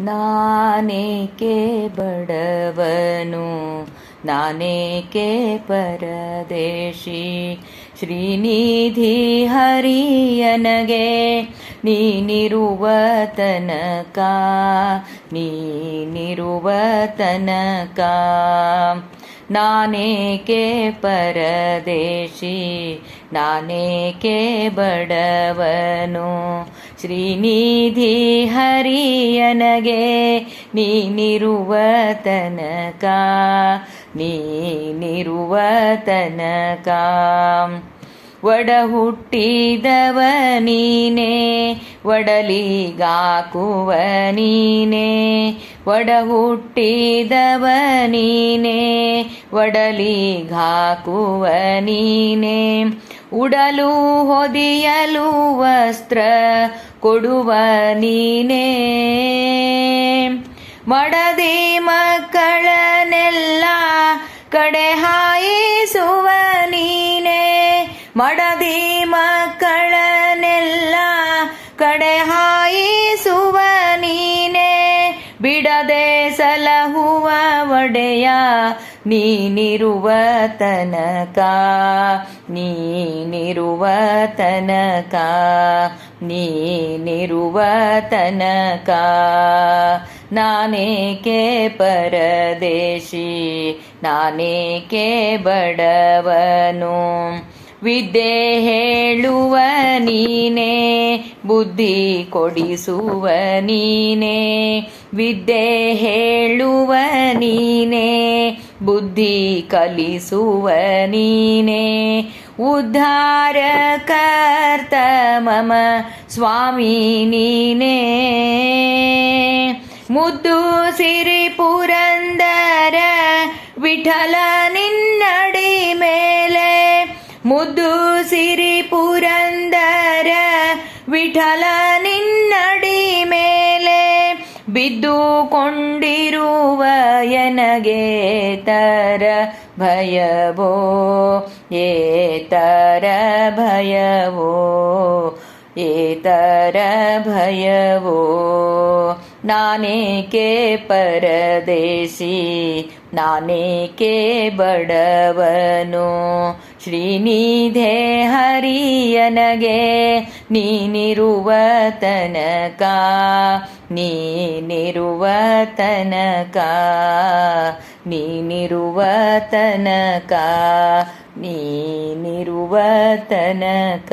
ನಾನೇಕೆ ಬಡವನು? ನಾನೇಕೆ ಪರದೇಶಿ? ಶ್ರೀನಿಧಿ ಹರಿಯನಗೆ ನೀನಿರುವ ತನಕ ನೀನಿರುವ ತನಕ. ನಾನೇಕೆ ಪರದೇಶಿ? ನಾನೇಕೆ ಬಡವನು? ಶ್ರೀನಿಧಿ ಹರಿಯನಗೆ ನೀನಿರುವ ತನಕ ನೀನಿರುವ ತನಕ. ಒಡ ಹುಟ್ಟಿದವ ನೀನೇ, ಒಡಲಿಗಾಕುವ ನೀನೇ. ಒಡ ಹುಟ್ಟಿದವ ನೀನೇ, ಒಡಲಿಗಾಕುವ ನೀನೇ. ಉಡಲು ಹೊದಿಯಲು ವಸ್ತ್ರ ಕೊಡುವ ನೀನೇ. ಮಡದಿ ಮಕ್ಕಳನ್ನೆಲ್ಲ ಕಡೆ ಹಾಯಿಸುವ ನೀನೇ. ಮಡದಿ ಮಕ್ಕಳನ್ನೆಲ್ಲ ಕಡೆ ಹಾಯಿಸುವ ನೀನೇ. ಬಿಡದೆ ಸಲಹುವ ಒಡೆಯ ನೀನಿರುವ ತನಕ ನೀನಿರುವ ತನಕ ನೀನಿರುವ ತನಕ ನಾನೇಕೆ ಪರದೇಶಿ ನಾನೇಕೆ ಬಡವನು. ವಿದ್ಯೆ ಹೇಳುವ ನೀನೇ, ಬುದ್ಧಿ ಕೊಡಿಸುವ ನೀನೇ. ವಿದ್ಯೆ ಹೇಳುವ ನೀನೇ ಬುದ್ಧಿ ಕಲಿಸುವ ನೀನೇ. ಉದ್ಧಾರ ಕರ್ತ ಮಮ ಸ್ವಾಮಿ ನೀನೇ. ಮುದ್ದು ಸಿರಿ ಪುರಂದರ ವಿಠಲ ನಿನ್ನಡಿ ಮೇಲೆ. ಮುದ್ದು ಸಿರಿ ಪುರಂದರ ವಿಠಲ ನಿನ್ನಡಿ ಮೇಲೆ. ಬಿದ್ದುಕೊಂಡಿರುವ भय भयवो एतर भयवो एतर भयवो। ನಾನೇಕೆ ಪರದೇಶಿ? ನಾನೇಕೆ ಬಡವನು? ಶ್ರೀನಿಧೆ ಹರಿಯನಗೆ ನೀನಿರುವ ತನಕ ನೀನಿರುವ ತನಕ ನೀನಿರುವ ತನಕ ನೀನಿರುವ ತನಕ.